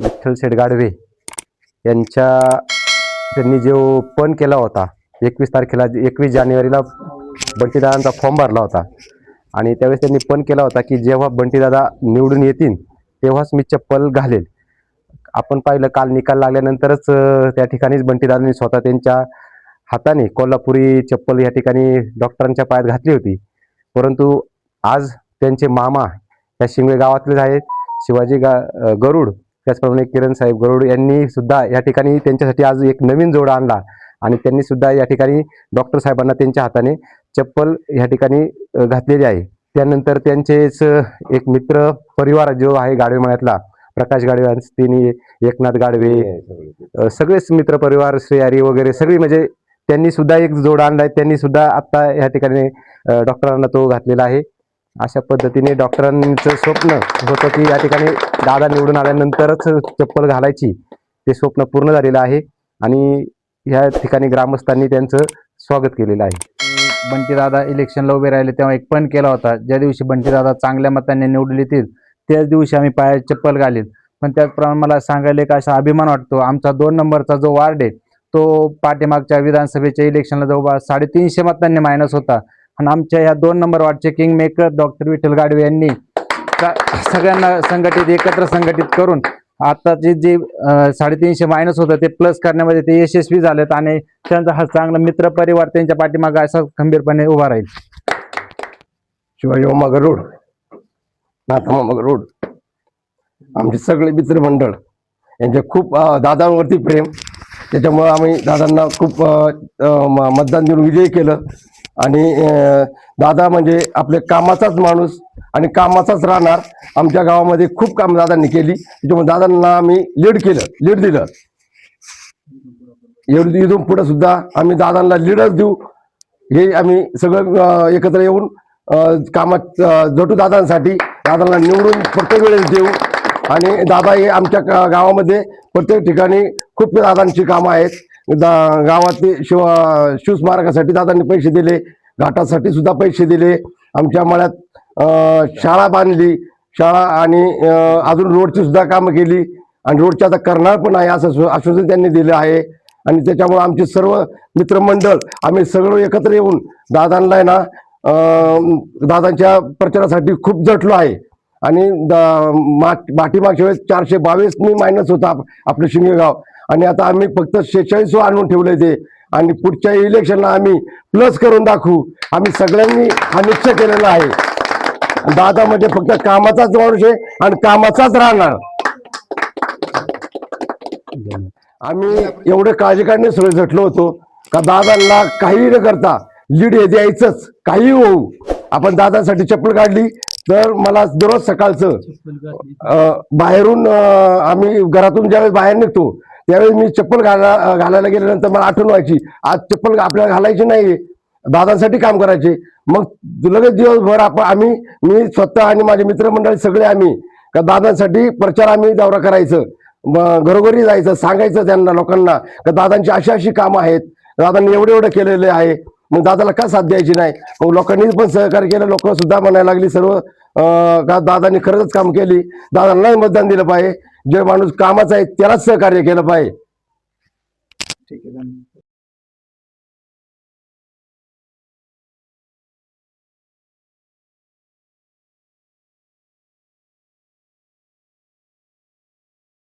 विठ्ठल शेठ गाडवे यांच्या त्यांनी जो पण केला होता एकवीस तारखेला एकवीस जानेवारीला बंटीदादांचा फॉर्म भरला होता. आणि त्यावेळेस त्यांनी पण केला होता की जेव्हा बंटीदादा निवडून येतील तेव्हाच मी चप्पल घालेल. आपण पाहिलं काल निकाल लागल्यानंतरच त्या ठिकाणीच बंटीदादांनी स्वतः त्यांच्या हाताने कोल्हापुरी चप्पल या ठिकाणी डॉक्टरांच्या पायात घातली होती. परंतु आज त्यांचे मामा या शिंगवे गावातलेच आहेत. शिवाजी गा गरुड त्याचप्रमाणे किरण साहेब गरुड यांनी सुद्धा या ठिकाणी त्यांच्यासाठी आज एक नवीन जोडा आणला. आणि त्यांनी सुद्धा या ठिकाणी डॉक्टर साहेबांना त्यांच्या हाताने चप्पल या ठिकाणी घातलेली आहे. त्यानंतर त्यांचेच एक मित्र परिवार जो आहे गाडवे मळ्यातला प्रकाश गाडवे असतील एकनाथ गाडवे सगळेच मित्र परिवार श्रेयारी वगैरे सगळी म्हणजे त्यांनी सुद्धा एक जोड आणलाय त्यांनी सुद्धा आता या ठिकाणी डॉक्टरांना तो घातलेला आहे. अशा पद्धतीने डॉक्टरांचं स्वप्न होतं की या ठिकाणी दादा निवडून आल्यानंतरच चप्पल घालायची. ते स्वप्न पूर्ण झालेलं आहे आणि ह्या ठिकाणी ग्रामस्थांनी त्यांचं स्वागत केलेलं आहे. बंटीदादा इलेक्शनला उभे राहिले तेव्हा एक पण केला होता. ज्या दिवशी बंटीदादा चांगल्या मतांनी निवडून येतील त्याच दिवशी आम्ही पाया चप्पल घालील पण त्याचप्रमाणे मला सांगायला एक असा अभिमान वाटतो. आमचा दोन नंबरचा जो वार्ड आहे तो पाठीमागच्या विधानसभेच्या इलेक्शनला जवळपास साडेतीनशे मतांनी मायनस होता. आणि आमच्या ह्या दोन number वार्डचे king maker doctor Vitthal Gadve यांनी सगळ्यांना संघटित एकत्र संघटित करून आताचे जे साडेतीनशे मायनस होतं ते प्लस करण्यामध्ये ते यशस्वी झालेत आणि त्यांचा हा चांगला मित्र परिवार त्यांच्या पाठीमागे असा खंबीरपणे उभा राहील. शिवाजी मामा गरुड नाथा मामा गरुड आमचे सगळे मित्रमंडळ यांचे खूप दादांवरती प्रेम. त्याच्यामुळं आम्ही दादांना खूप मतदान देऊन विजयी केलं. आणि दादा म्हणजे आपले कामाचाच माणूस आणि कामाचाच राहणार. आमच्या गावामध्ये खूप काम दादांनी केली. त्याच्यामुळे दादांना आम्ही लीड केलं. लीड दिलं. एवढी इथून पुढे सुद्धा आम्ही दादांना लीडच देऊ. हे आम्ही सगळं एकत्र येऊन कामात जटू दादांसाठी दादांना निवडून प्रत्येक वेळेस देऊ. आणि दादा हे आमच्या गावामध्ये प्रत्येक ठिकाणी खूप दादांची कामं आहेत. गावातले शिव शिवस्मारकासाठी दादांनी पैसे दिले घाटासाठी सुद्धा पैसे दिले. आमच्या मळ्यात शाळा बांधली. शाळा आणि अजून रोडची सुद्धा कामं केली. आणि रोडची आता करणार पण आहे असं आश्वासन त्यांनी दिलं आहे. आणि त्याच्यामुळे आमचे सर्व मित्रमंडळ आम्ही सगळं एकत्र येऊन दादांना आहे ना दादांच्या प्रचारासाठी खूप जटलो आहे. आणि दा- मा- वेळेस चारशे बावीस मी मायनस होता आप- आपलं शिंगेगाव. आणि आता आम्ही फक्त शेहेचाळीस आणून ठेवले ते. आणि पुढच्या इलेक्शनला आम्ही प्लस करून दाखवू. आम्ही सगळ्यांनी हा निश्चय केलेला आहे. दादा म्हणजे फक्त कामाचाच माणूस आहे आणि कामाचाच राहणार. आम्ही एवढे काळजी काढणे सगळे झटलो होतो. का दादांना काही न करता लीड हे द्यायचंच. काही होऊ. आपण दादांसाठी चप्पल काढली. तर मला दररोज सकाळचं बाहेरून आम्ही घरातून ज्यावेळेस बाहेर निघतो त्यावेळी मी चप्पल घाला घालायला गेल्यानंतर मला आठवण व्हायची. आज चप्पल आपल्याला घालायची नाही दादांसाठी काम करायचे. मग लगेच दिवसभर आपण आम्ही मी स्वतः आणि माझे मित्रमंडळी सगळे आम्ही का दादांसाठी प्रचार आम्ही दौरा करायचं. घरोघरी जायचं सांगायचं त्यांना लोकांना का दादांची अशी अशी कामं आहेत. दादांनी एवढे एवढं केलेले आहे. मग दादाला का साथ द्यायची नाही? मग लोकांनी पण सहकार्य केलं लोक सुद्धा म्हणायला लागली सर्व का दादांनी खरंच काम केली. दादांनाही मतदान दिलं पाहिजे. जे माणूस कामाचा आहे त्यालाच सहकार्य केलं पाहिजे. ठीक आहे